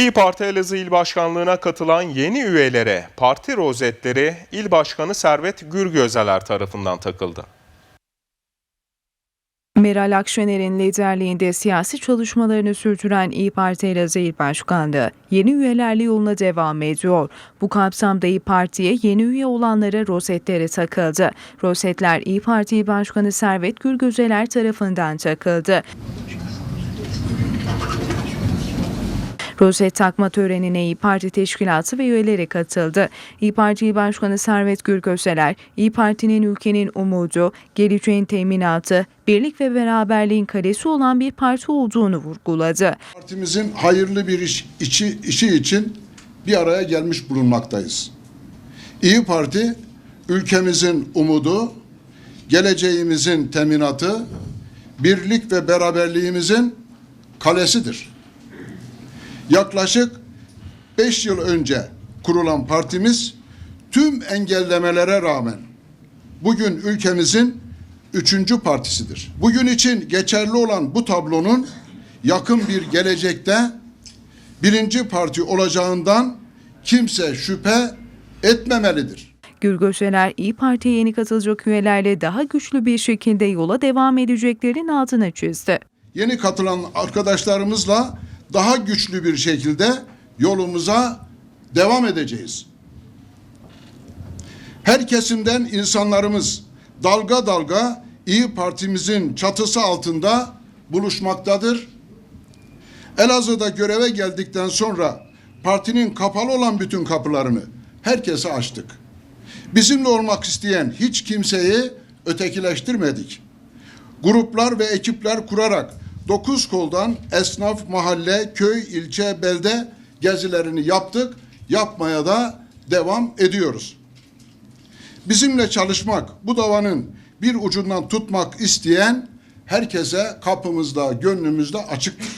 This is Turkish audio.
İyi Parti Elazığ İl Başkanlığı'na katılan yeni üyelere parti rozetleri İl Başkanı Servet Gürgözeler tarafından takıldı. Meral Akşener'in liderliğinde siyasi çalışmalarını sürdüren İyi Parti Elazığ İl Başkanlığı yeni üyelerle yoluna devam ediyor. Bu kapsamda İyi Parti'ye yeni üye olanlara rozetleri takıldı. Rozetler İyi Parti İl Başkanı Servet Gürgözeler tarafından takıldı. Rozet takma törenine İyi Parti teşkilatı ve üyeleri katıldı. İyi Parti İl Başkanı Servet Gürgözeler, İyi Parti'nin ülkenin umudu, geleceğin teminatı, birlik ve beraberliğin kalesi olan bir parti olduğunu vurguladı. Partimizin hayırlı bir iş, içi, işi için bir araya gelmiş bulunmaktayız. İyi Parti ülkemizin umudu, geleceğimizin teminatı, birlik ve beraberliğimizin kalesidir. Yaklaşık 5 yıl önce kurulan partimiz tüm engellemelere rağmen bugün ülkemizin üçüncü partisidir. Bugün için geçerli olan bu tablonun yakın bir gelecekte birinci parti olacağından kimse şüphe etmemelidir. Gürgözeler İyi Parti'ye yeni katılacak üyelerle daha güçlü bir şekilde yola devam edeceklerinin altını çizdi. Yeni katılan arkadaşlarımızla daha güçlü bir şekilde yolumuza devam edeceğiz. Her kesimden insanlarımız dalga dalga İyi Partimizin çatısı altında buluşmaktadır. Elazığ'da göreve geldikten sonra partinin kapalı olan bütün kapılarını herkese açtık. Bizimle olmak isteyen hiç kimseyi ötekileştirmedik. Gruplar ve ekipler kurarak dokuz koldan esnaf, mahalle, köy, ilçe, belde gezilerini yaptık. Yapmaya da devam ediyoruz. Bizimle çalışmak, bu davanın bir ucundan tutmak isteyen herkese kapımızda, gönlümüzde açıktır.